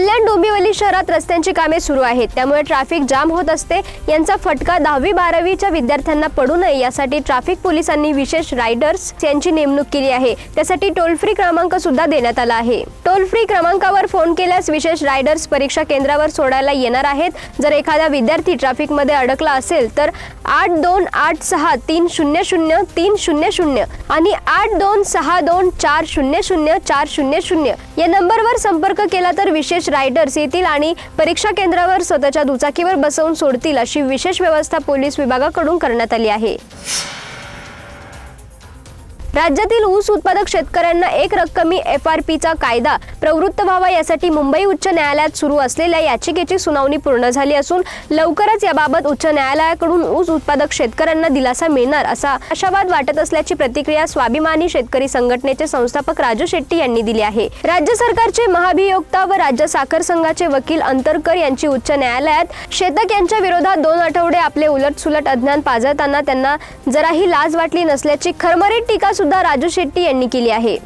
कल्याण डोंबिवली शहरात रस्त्यांची कामे सुरू आहेत. त्यामुळे ट्रॅफिक जाम होत असते. यांचा फटका दहावी बारावीच्या विद्यार्थ्यांना पडू नये. यासाठी ट्रॅफिक पोलिसांनी विशेष रायडर्स यांची नेमणूक केली आहे. त्यासाठी टोल फ्री क्रमांक सुद्धा देण्यात आला आहे. टोल फ्री क्रमांकावर फोन केल्यास विशेष रायडर्स परीक्षा केंद्रावर सोडायला येणार आहेत. जर एखादा विद्यार्थी ट्रॅफिकमध्ये अडकला असेल तर आठ दोन आठ सहा तीन शून्य शून्य तीन शून्य शून्य आणि आठ दोन सहा दोन चार शून्य शून्य चार शून्य शून्य या नंबरवर संपर्क केला तर विशेष रायडर्स येतील आणि परीक्षा केंद्रावर स्वतःच्या दुचाकीवर बसवून सोडतील अशी विशेष व्यवस्था पोलीस विभागाकडून करण्यात आली आहे. राज्यातील ऊस उत्पादक शेतकऱ्यांना एक रक्कमी एफ आर पीचा कायदा प्रवृत्त व्हावा यासाठी मुंबई उच्च न्यायालयात सुरू असलेल्या याचिकेची सुनावणी पूर्ण झाली असून लवकरच याबाबत उच्च न्यायालयाकडून ऊस उत्पादक शेतकऱ्यांना दिलासा मिळणार असा आशावाद वाटत असल्याची प्रतिक्रिया स्वाभिमानी शेतकरी संघटनेचे संस्थापक राजू शेट्टी यांनी दिली आहे. राज्य सरकारचे महाभियोक्ता व राज्य साखर संघाचे वकील अंतरकर यांची उच्च न्यायालयात शेतक यांच्या विरोधात दोन आठवडे आपले उलटसुलट अज्ञान पाजळताना त्यांना जराही लाज वाटली नसल्याची खरमरीत टीका सुद्धा राजू शेट्टी यांनी केली आहे.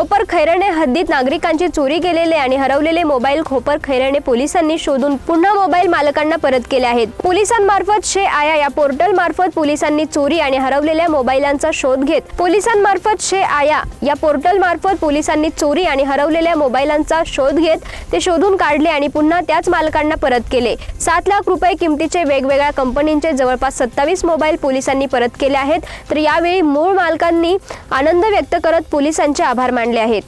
खोपर खैरणे हद्दीत नागरिकांची चोरी केलेले आणि हरवलेले मोबाईल खोपर खैरणे पोलिसांनी शोधून पुन्हा मोबाईल मालकांना परत केले आहेत. पोलिसांमार्फत शे आया या पोर्टल मार्फत पोलिसांनी चोरी आणि हरवलेल्या मोबाईलांचा शोध घेत पोलिसांमार्फत शे आया या पोर्टल मार्फत पोलिसांनी चोरी आणि हरवलेल्या मोबाईलांचा शोध घेत ते शोधून काढले आणि पुन्हा त्याच मालकांना परत केले. सात लाख रुपये किमतीचे वेगवेगळ्या कंपनींचे जवळपास सत्तावीस मोबाईल पोलिसांनी परत केले आहेत. तर यावेळी मूळ मालकांनी आनंद व्यक्त करत पोलिसांचे आभार मानले. आहेत.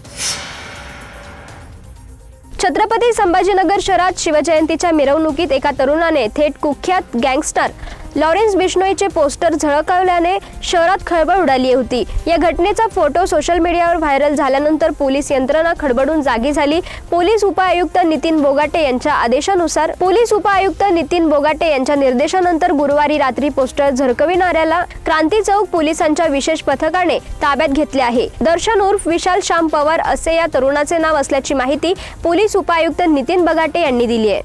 छत्रपती संभाजीनगर शहरात शिवजयंतीच्या मिरवणुकीत एका तरुणाने थेट कुख्यात गँगस्टर लॉरेन्स बिश्नोईचे पोस्टर झळकावल्याने शहरात खळबळ उडाली होती. या घटनेचा फोटो सोशल मीडियावर व्हायरल झाल्यानंतर पोलीस यंत्रणा खडबडून जागी झाली. पोलीस उपआयुक्त नितीन बोगाटे यांच्या आदेशानुसार पोलीस उपआयुक्त नितीन बोगाटे यांच्या निर्देशानंतर गुरुवारी रात्री पोस्टर झळकविणाऱ्याला क्रांती चौक पोलिसांच्या विशेष पथकाने ताब्यात घेतले आहे. दर्शन उर्फ विशाल श्याम पवार असे या तरुणाचे नाव असल्याची माहिती पोलीस उपायुक्त नितीन बगाटे यांनी दिली आहे.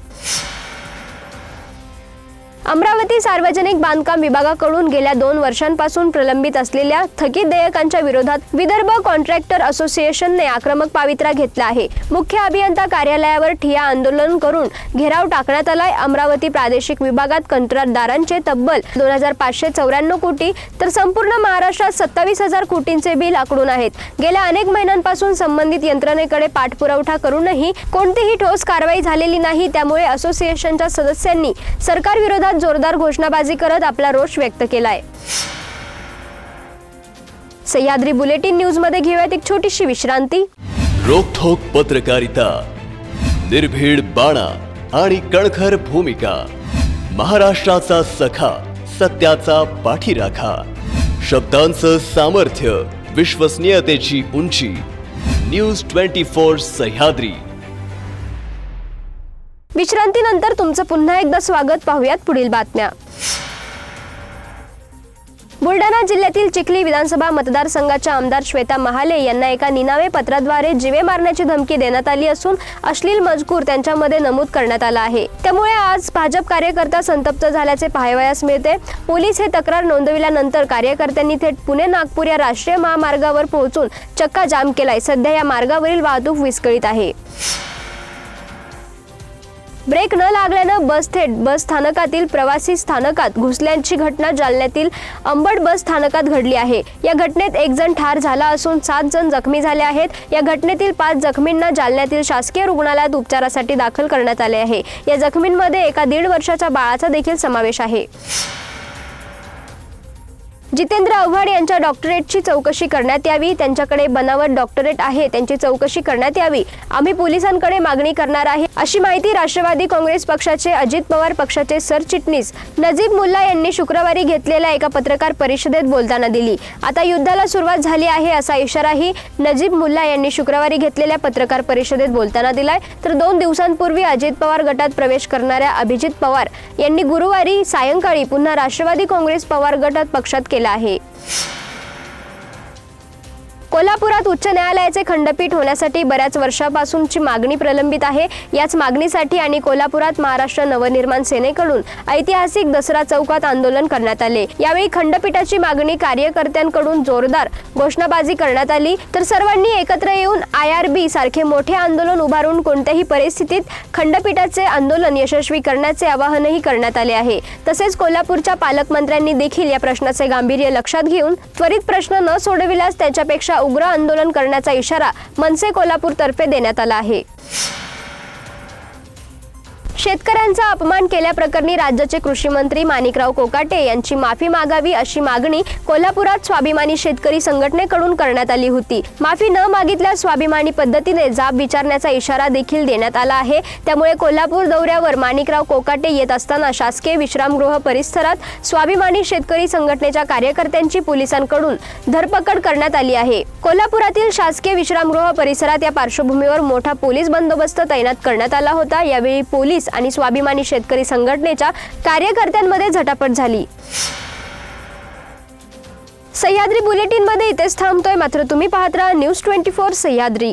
अमरावती सार्वजनिक बांधकाम विभागाकडून गेल्या दोन वर्षांपासून प्रलंबित असलेल्या थकीत देयकांच्या विरोधात विदर्भ कॉन्ट्रॅक्टर असोसिएशनने आक्रमक पावित्रा घेतला आहे. मुख्य अभियंता कार्यालयावर ठिया आंदोलन करून घेराव टाकण्यात आलाय. अमरावती प्रादेशिक विभागात कंत्राटदारांचे तब्बल दोन हजार पाचशे चौऱ्याण्णव कोटी तर संपूर्ण महाराष्ट्रात सत्तावीस हजार कोटींचे बिल आकडून आहेत. गेल्या अनेक महिन्यांपासून संबंधित यंत्रणेकडे पाठपुरावठा करूनही कोणतीही ठोस कारवाई झालेली नाही. त्यामुळे असोसिएशनच्या सदस्यांनी सरकार विरोधात जोरदार घोषणाबाजी करत आपला रोष व्यक्त केलाय. सह्याद्री बुलेटिन न्यूजमध्ये घेऊयात एक छोटीशी विश्रांती. रोखोक पत्रकारिता निर्भीड बाणा आणि कणखर भूमिका महाराष्ट्राचा सखा सत्याचा पाठीराखा शब्दांचं सामर्थ्य विश्वसनीयतेची उंची. News twenty four Sahyadri. विश्रांतीनंतर तुमचं पुन्हा एकदा स्वागत. पाहूयात पुढील बातम्या. बुलढाणा जिल्ह्यातील चिखली विधानसभा मतदारसंघाच्या आमदार श्वेता महाले यांना एका निनावे पत्राद्वारे जिवे मारण्याची धमकी देण्यात आली असून अश्लील मजकूर त्यांच्यामध्ये नमूद करण्यात आला आहे. त्यामुळे आज भाजप कार्यकर्ता संतप्त झाल्याचे पाहावयास मिळते. पोलीस हे तक्रार नोंदविल्यानंतर कार्यकर्त्यांनी थेट पुणे नागपूर या राष्ट्रीय महामार्गावर पोहोचून चक्का जाम केलाय. सध्या या मार्गावरील वाहतूक विस्कळीत आहे. ब्रेक न लागल्यानं बस थेट बस स्थानकातील प्रवासी स्थानकात घुसल्याची घटना जालन्यातील अंबड बस स्थानकात घडली आहे. या घटनेत एक जण ठार झाला असून सात जण जखमी झाले आहेत. या घटनेतील पाच जखमींना जालन्यातील शासकीय रुग्णालयात उपचारासाठी दाखल करण्यात आले आहे. या जखमींमध्ये एका दीड वर्षाच्या बाळाचा देखील समावेश आहे. जितेंद्र आव्हाड यांच्या डॉक्टरेटची चौकशी करण्यात यावी. त्यांच्याकडे बनावट डॉक्टरेट आहे. त्यांची चौकशी करण्यात यावी. आम्ही पोलिसांकडे मागणी करणार आहे. अशी माहिती राष्ट्रवादी काँग्रेस पक्षाचे अजित पवार पक्षाचे सरचिटणीस नजीब मुल्ला यांनी शुक्रवारी घेतलेल्या एका पत्रकार परिषदेत बोलताना दिली. आता युद्धाला सुरुवात झाली आहे असा इशाराही नजीब मुल्ला यांनी शुक्रवारी घेतलेल्या पत्रकार परिषदेत बोलताना दिलाय. तर दोन दिवसांपूर्वी अजित पवार गटात प्रवेश करणाऱ्या अभिजित पवार यांनी गुरुवारी सायंकाळी पुन्हा राष्ट्रवादी काँग्रेस पवार गटात पक्षात केला आहे. कोल्हापुरात उच्च न्यायालयाचे खंडपीठ होण्यासाठी बऱ्याच वर्षापासूनची मागणी प्रलंबित आहे. याच मागणीसाठी आणि कोल्हापुरात महाराष्ट्र नवनिर्माण सेनेकडून ऐतिहासिक दसरा चौकात आंदोलन करण्यात आले. यावेळी खंडपीठाची मागणी कार्यकर्त्यांकडून जोरदार घोषणाबाजी करण्यात आली. तर सर्वांनी एकत्र येऊन आय आर बी सारखे मोठे आंदोलन उभारून कोणत्याही परिस्थितीत खंडपीठाचे आंदोलन यशस्वी करण्याचे आवाहनही करण्यात आले आहे. तसेच कोल्हापूरच्या पालकमंत्र्यांनी देखील या प्रश्नाचे गांभीर्य लक्षात घेऊन त्वरित प्रश्न न सोडविल्यास त्याच्यापेक्षा उग्र आंदोलन करण्याचा इशारा मनसे कोल्हापूरतर्फे देण्यात आला आहे. शेतकऱ्यांचा अपमान केल्याप्रकरणी राज्याचे कृषी मंत्री माणिकराव कोकाटे यांची माफी मागावी अशी मागणी कोल्हापुरात स्वाभिमानी शेतकरी संघटनेकडून करण्यात आली होती. माफी न मागितल्यास स्वाभिमानी पद्धतीने जाब विचारण्याचा इशारा देखील देण्यात आला आहे. त्यामुळे कोल्हापूर दौऱ्यावर माणिकराव कोकाटे येत असताना शासकीय विश्रामगृह परिसरात स्वाभिमानी शेतकरी संघटनेच्या कार्यकर्त्यांची पोलिसांकडून धरपकड करण्यात आली आहे. कोल्हापुरातील शासकीय विश्रामगृह परिसरात या पार्श्वभूमीवर मोठा पोलीस बंदोबस्त तैनात करण्यात आला होता. यावेळी पोलीस आणि स्वाभिमानी शेतकरी संघटनेच्या कार्यकर्त्यांमध्ये झटापट झाली. सह्याद्री बुलेटिनमध्ये इथेच थांबतोय. मात्र तुम्ही पाहत राहा न्यूज ट्वेंटी फोर सह्याद्री.